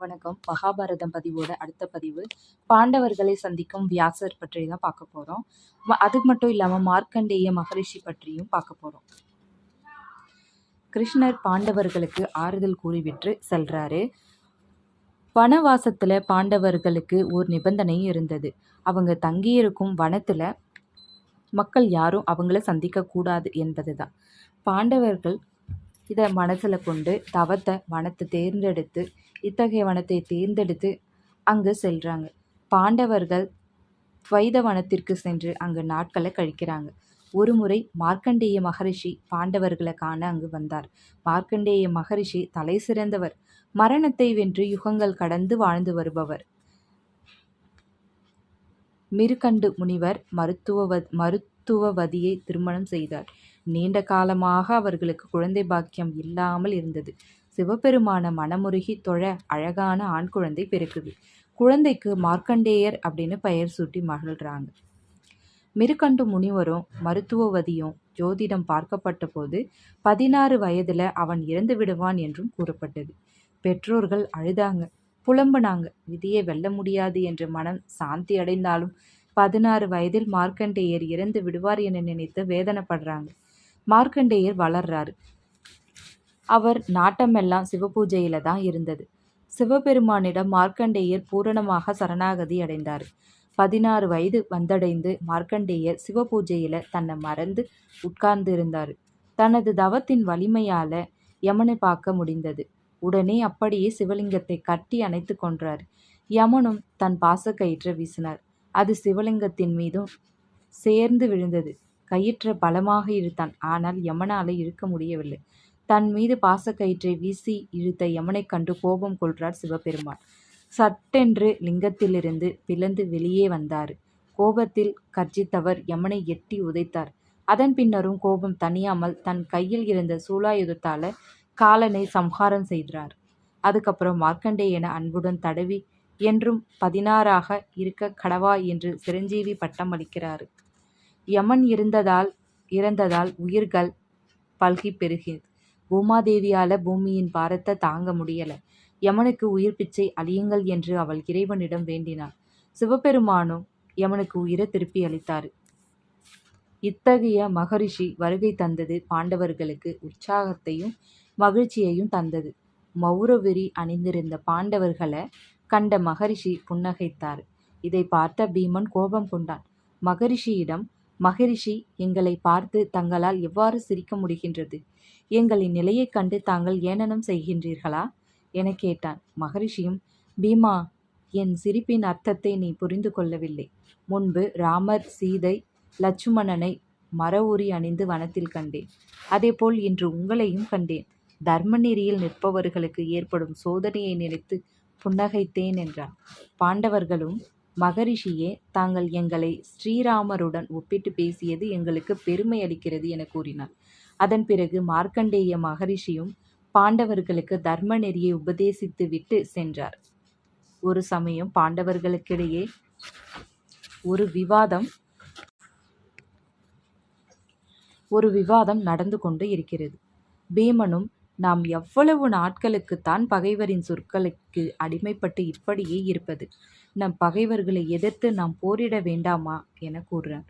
வணக்கம். மகாபாரதம் பதிவோட அடுத்த பதிவு. பாண்டவர்களை சந்திக்கும் வியாசர் பற்றி தான் பார்க்க போகிறோம் அது மட்டும் இல்லாமல் மார்க்கண்டேய மகரிஷி பற்றியும் பார்க்க போகிறோம் கிருஷ்ணர் பாண்டவர்களுக்கு ஆறுதல் கூறிவிட்டு செல்றாரு. வனவாசத்தில் பாண்டவர்களுக்கு ஒரு நிபந்தனை இருந்தது. அவங்க தங்கியிருக்கும் வனத்தில் மக்கள் யாரும் அவங்கள சந்திக்கக்கூடாது என்பது தான் பாண்டவர்கள் இதை மனசில் கொண்டு தவத்தை வனத்தை தேர்ந்தெடுத்து இத்தகைய வனத்தை தேர்ந்தெடுத்து அங்கு செல்கிறாங்க பாண்டவர்கள் துவைத வனத்திற்கு சென்று அங்கு நாட்களை கழிக்கிறாங்க. ஒரு முறை மார்க்கண்டேய மகரிஷி பாண்டவர்களை காண அங்கு வந்தார். மார்க்கண்டேய மகரிஷி தலை சிறந்தவர். மரணத்தை வென்று யுகங்கள் கடந்து வாழ்ந்து வருபவர். மிருகண்டு முனிவர் மருத்துவ மருத்துவவதியை திருமணம் செய்தார். நீண்ட காலமாக அவர்களுக்கு குழந்தை பாக்கியம் இல்லாமல் இருந்தது. சிவபெருமான மனமுருகி தொழ அழகான ஆண் குழந்தை பிறக்குது. குழந்தைக்கு மார்க்கண்டேயர் அப்படின்னு பெயர் சூட்டி மகிழ்றாங்க மிருகண்டு முனிவரும் மருத்துவவதியும் ஜோதிடம் பார்க்கப்பட்ட போது பதினாறு வயதில் அவன் இறந்து விடுவான் என்றும் கூறப்பட்டது. பெற்றோர்கள் அழுதாங்க. புலம்புனாங்க. விதியை வெல்ல முடியாது என்று மனம் சாந்தி அடைந்தாலும் பதினாறு வயதில் மார்க்கண்டேயர் இறந்து விடுவார் என நினைத்து வேதனைப்படுறாங்க. மார்க்கண்டேயர் வளர்றாரு. அவர் நாட்டமெல்லாம் சிவபூஜையில தான் இருந்தது. சிவபெருமானிடம் மார்க்கண்டேயர் பூரணமாக சரணாகதி அடைந்தார். பதினாறு வயது வந்தடைந்து மார்க்கண்டேயர் சிவபூஜையில தன்னை மறந்து உட்கார்ந்து இருந்தார் தனது தவத்தின் வலிமையால யமனை பார்க்க முடிந்தது. உடனே அப்படியே சிவலிங்கத்தை கட்டி அணைத்து கொன்றார். யமனும் தன் பாசக்கயிற்றை வீசினார். அது சிவலிங்கத்தின் மீதும் சேர்ந்து விழுந்தது. கயிற்றை பலமாக இழுத்தான். ஆனால் யமனால இழுக்க முடியவில்லை. தன் மீது பாசக்கயிற்றை வீசி இழுத்த யமனைக் கண்டு கோபம் கொள்கிறார் சிவபெருமான். சட்டென்று லிங்கத்திலிருந்து பிளந்து வெளியே வந்தார். கோபத்தில் கர்ஜித்தவர் யமனை எட்டி உதைத்தார். அதன் பின்னரும் கோபம் தனியாமல் தன் கையில் இருந்த சூலாயுதத்தால காலனை சம்ஹாரம் செய்தார் அதுக்கப்புறம் மார்க்கண்டேயன அன்புடன் தடவி என்றும் பதினாறாக இருக்க கடவா என்று சிரஞ்சீவி பட்டம் அளிக்கிறார் யமன் இருந்ததால் இறந்ததால் உயிர்கள் பல்கி பெருகி பூமாதேவியால பூமியின் பாரத்தை தாங்க முடியல. யமனுக்கு உயிர் பிச்சை அழியுங்கள் என்று அவள் இறைவனிடம் வேண்டினாள். சிவபெருமானும் யமனுக்கு உயிரை திருப்பி அளித்தார். இத்தகைய மகரிஷி வருகை தந்தது பாண்டவர்களுக்கு உற்சாகத்தையும் மகிழ்ச்சியையும் தந்தது. மௌரவிரி அணிந்திருந்த பாண்டவர்களை கண்ட மகரிஷி புன்னகைத்தார். இதை பார்த்த பீமன் கோபம் கொண்டான். மகரிஷியிடம் மகரிஷி எங்களை பார்த்து தங்களால் எவ்வாறு சிரிக்க முடிகின்றது? எங்களின் நிலையைக் கண்டு தாங்கள் ஏனனம் செய்கின்றீர்களா? என கேட்டான். மகரிஷியும் பீமா என் சிரிப்பின் அர்த்தத்தை நீ புரிந்து கொள்ளவில்லை. முன்பு ராமர் சீதை லட்சுமணனை மர உரி அணிந்து வனத்தில் கண்டேன். அதேபோல் இன்று உங்களையும் கண்டேன். தர்ம நெறியில் நிற்பவர்களுக்கு ஏற்படும் சோதனையை நினைத்து புன்னகைத்தேன் என்றார் பாண்டவர்களும் மகரிஷியே தாங்கள் எங்களை ஸ்ரீராமருடன் ஒப்பிட்டு பேசியது எங்களுக்கு பெருமை அளிக்கிறது என கூறினார் அதன் பிறகு மார்க்கண்டேய மகரிஷியும் பாண்டவர்களுக்கு தர்ம நெறியை உபதேசித்து விட்டு சென்றார். ஒரு சமயம் பாண்டவர்களுக்கிடையே ஒரு விவாதம் ஒரு விவாதம் நடந்து கொண்டு இருக்கிறது. பீமனும் நாம் எவ்வளவு நாட்களுக்குத்தான் பகைவரின் சொற்களுக்கு அடிமைப்பட்டு இப்படியே இருப்பது? நம் பகைவர்களை எதிர்த்து நாம் போரிட வேண்டாமா? என கூறுறார்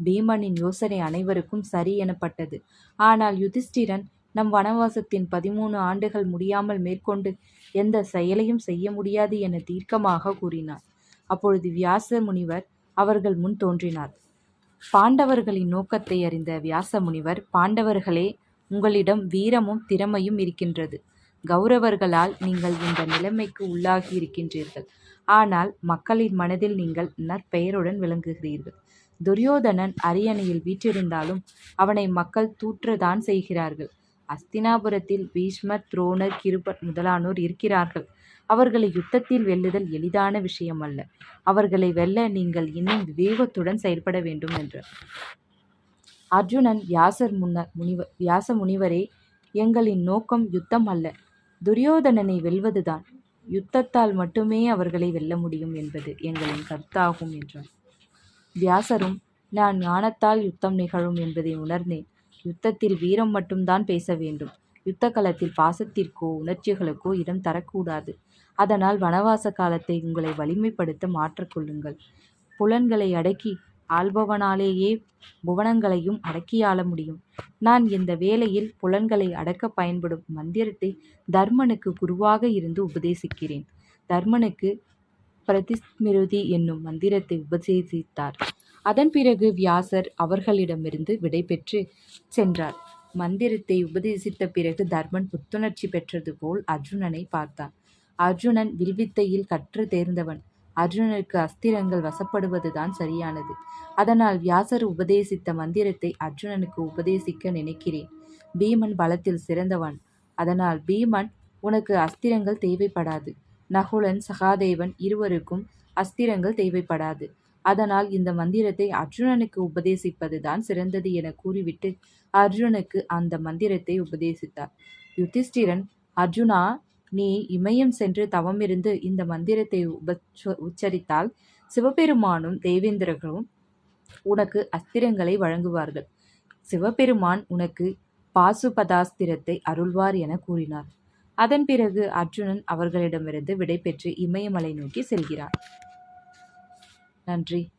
பீமனின் யோசனை அனைவருக்கும் சரி எனப்பட்டது. ஆனால் யுதிஷ்டிரன் நம் வனவாசத்தின் பதிமூணு ஆண்டுகள் முடியாமல் மேற்கொண்டு எந்த செயலையும் செய்ய முடியாது என தீர்க்கமாக கூறினார் அப்பொழுது வியாச முனிவர் அவர்கள் முன் தோன்றினார். பாண்டவர்களின் நோக்கத்தை அறிந்த வியாச முனிவர் பாண்டவர்களே உங்களிடம் வீரமும் திறமையும் இருக்கின்றது. கௌரவர்களால் நீங்கள் இந்த நிலைமைக்கு உள்ளாகி இருக்கின்றீர்கள். ஆனால் மக்களின் மனதில் நீங்கள் நற்பெயருடன் விளங்குகிறீர்கள். துரியோதனன் அரியணையில் வீற்றிருந்தாலும் அவனை மக்கள் தூற்றதான் செய்கிறார்கள். அஸ்தினாபுரத்தில் பீஷ்மர் துரோணர் கிருபர் முதலானோர் இருக்கிறார்கள். அவர்களை யுத்தத்தில் வெல்லுதல் எளிதான விஷயம் அல்ல அவர்களை வெல்ல நீங்கள் இன்னும் விவேகத்துடன் செயல்பட வேண்டும் என்றார் அர்ஜுனன் வியாசர் முன்னர் முனிவர் வியாச முனிவரே எங்களின் நோக்கம் யுத்தம் அல்ல. துரியோதனனை வெல்வதுதான். யுத்தத்தால் மட்டுமே அவர்களை வெல்ல முடியும் என்பது எங்களின் கருத்தாகும் என்றார் வியாசரும் நான் ஞானத்தால் யுத்தம் நிகழும் என்பதை உணர்ந்தேன். யுத்தத்தில் வீரம் மட்டும்தான் பேச வேண்டும். யுத்த களத்தில் பாசத்திற்கோ உணர்ச்சிகளுக்கோ இடம் தரக்கூடாது. அதனால் வனவாச காலத்தை உங்களை வலிமைப்படுத்த மாற்றிக்கொள்ளுங்கள் புலன்களை அடக்கி ஆள்பவனாலேயே புவனங்களையும் அடக்கியாள முடியும். நான் இந்த வேளையில் புலன்களை அடக்க பயன்படும் மந்திரத்தை தர்மனுக்கு குருவாக இருந்து உபதேசிக்கிறேன். தர்மனுக்கு பிரதிஸ்மிருதி என்னும் மந்திரத்தை உபதேசித்தார். அதன் பிறகு வியாசர் அவர்களிடமிருந்து விடைபெற்று சென்றார். மந்திரத்தை உபதேசித்த பிறகு தர்மன் புத்துணர்ச்சி பெற்றது போல் அர்ஜுனனை பார்த்தான். அர்ஜுனன் வில்வித்தையில் கற்று தேர்ந்தவன். அர்ஜுனனுக்கு அஸ்திரங்கள் வசப்படுவதுதான் சரியானது. அதனால் வியாசர் உபதேசித்த மந்திரத்தை அர்ஜுனனுக்கு உபதேசிக்க நினைக்கிறேன். பீமன் பலத்தில் சிறந்தவன். அதனால் பீமன் உனக்கு அஸ்திரங்கள் தேவைப்படாது. நகுலன் சகாதேவன் இருவருக்கும் அஸ்திரங்கள் தேவைப்படாது. அதனால் இந்த மந்திரத்தை அர்ஜுனனுக்கு உபதேசிப்பதுதான் சிறந்தது என கூறிவிட்டு அர்ஜுனனுக்கு அந்த மந்திரத்தை உபதேசித்தார். யுதிஷ்டிரன் அர்ஜுனா நீ இமயம் சென்று தவமிருந்து இந்த மந்திரத்தை உப உச்சரித்தால் சிவபெருமானும் தேவேந்திரர்களும் உனக்கு அஸ்திரங்களை வழங்குவார்கள். சிவபெருமான் உனக்கு பாசுபதாஸ்திரத்தை அருள்வார் என கூறினார். அதன் பிறகு அர்ஜுனன் அவர்களிடமிருந்து விடைபெற்று இமயமலை நோக்கி செல்கிறார். நன்றி.